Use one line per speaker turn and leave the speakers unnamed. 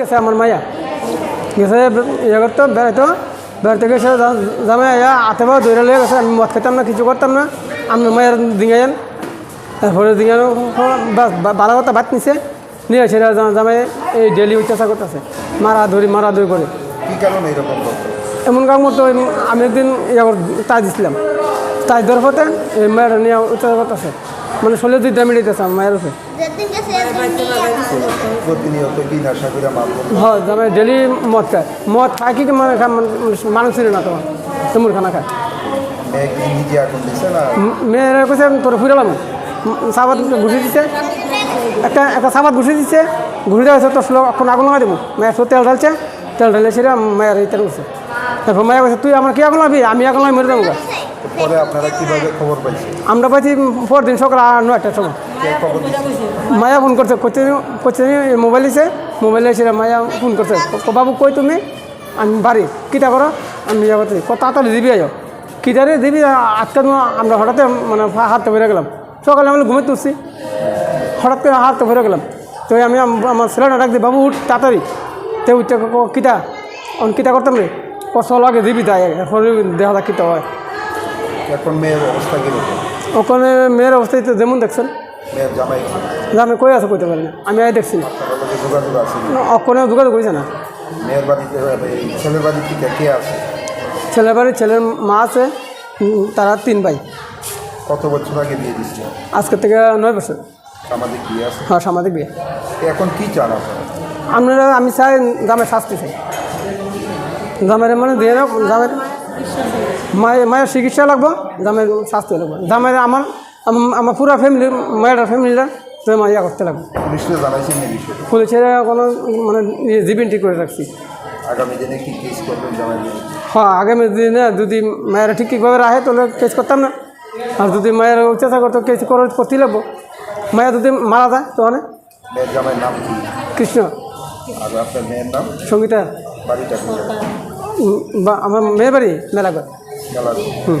গেছে আমার মাইয়া গেছে ইয়ে করতো বেড়াইতো। বেড়াতে গেছে জামাই বা দৌড়ে লেগে গেছে আমি মদ খেতাম না কিছু করতাম না। আমি মায়ের দিঙে যান তারপরে দিঙে বাস বারো কথা ভাত নিছে। নিয়ে এসে জামাই এই ডেলি অত্যাচার করতেছে। মারা ধরি মারা ধরি করে। এমন কাম করতো আমি একদিন ইয়ে তাজ দিছিলাম। তাজ দেওয়ার পথে এই মায়ের নিয়ে অত্যাচার করতেছে। মানে শরীরে দুই দামি দিতেছে আমার মায়ের উপরে।
প্রতিনিয়ত কি নেশা করে মারলো
হয় জামাই ডেলি মদ খায়। মদ খায় কি মানে মানে মানুষ ছিল না তোমার। তেমন খানা খায়। মেয়েরা কইছে তোর ফুরালাম। সাবাত ঘুষি দিচ্ছে একটা একটা সাবাত ঘুষি দিচ্ছে ঘুষি দেওয়া হয়েছে তোর এখন আগুন লাগা দেবো। মেয়ের সব তেল ঢালছে। তেল ঢালে সেটা মেয়ের তেল করছে। তারপর মায়া কইছে তুই আমার কি আগুন লাগবি? আমি আগুন লাগি মরে যাব
পরে আপনারা কীভাবে খবর পাইছেন?
আমরা পাইছি পর দিন সকাল নয়টার সময়। মায়া ফোন করছে করছে করছে মোবাইল দিছে মোবাইলে এসে মায়া ফোন করছে। বাবু কই তুমি? আমি বাড়ি। কিটা করো? আমি ইয়া করতে ক তাড়াতাড়ি দিবি আয়ো। কিটারে দিবি আজকে আমরা হঠাৎ মানে হা- হাতটা ভরে গেলাম। সকালে আমি ঘুমে তুলছি হঠাৎ করে হাতটা ভরে গেলাম। তো আমি আমার ছেলেটা ডাক দিই বাবু উঠ তাড়াতাড়ি। তো উঠতে ক- ক- কিটা? অন কিটা করতাম রে? কষ্ট লাগে দিবি তাই এরপরে দেখা যাক কিটা হয়?
এখন মেয়ের অবস্থা কীরকম?
ওখানে মেয়ের অবস্থায় তো যেমন দেখছেন। আমি কই আছে কইতে পারি না আমি আই দেখছি। অক্ষণে যোগাযোগ করেছে না?
মেয়ের বাড়িতে ছেলের বাড়ি কে আছে?
ছেলের বাড়ির ছেলের মা আছে তারা তিন ভাই।
কত বছর আগে বিয়ে দিচ্ছে
আজকের থেকে নয় বছর।
সামাজিক বিয়ে আছে?
হ্যাঁ সামাজিক বিয়ে।
এখন কি চান আপনারা?
আমি চাই গ্রামের শাস্তি চাই। গ্রামের মানে দিয়ে গ্রামের মায়ের মায়ের চিকিৎসা লাগবো গ্রামের শাস্তি লাগবো। গ্রামের আমার আম- আমার পুরো ফ্যামিলি মায়ের ফ্যামিলিটা তো ইয়া করতে লাগবে পুলিশের কোনো মানে ইয়ে জীবন ঠিক করে রাখছি। হ্যাঁ আগামী দিনে যদি মায়েরা ঠিক ঠিকভাবে রাখে তাহলে কেস করতাম না। আর যদি মায়ের অত্যাচার করতো কেস করে করতেই লাগবো। মায়া যদি মারা যায়
নাম কি?
কৃষ্ণ। সঙ্গীতা। আমার মেয়ে বাড়ি মেলাগড় হুম।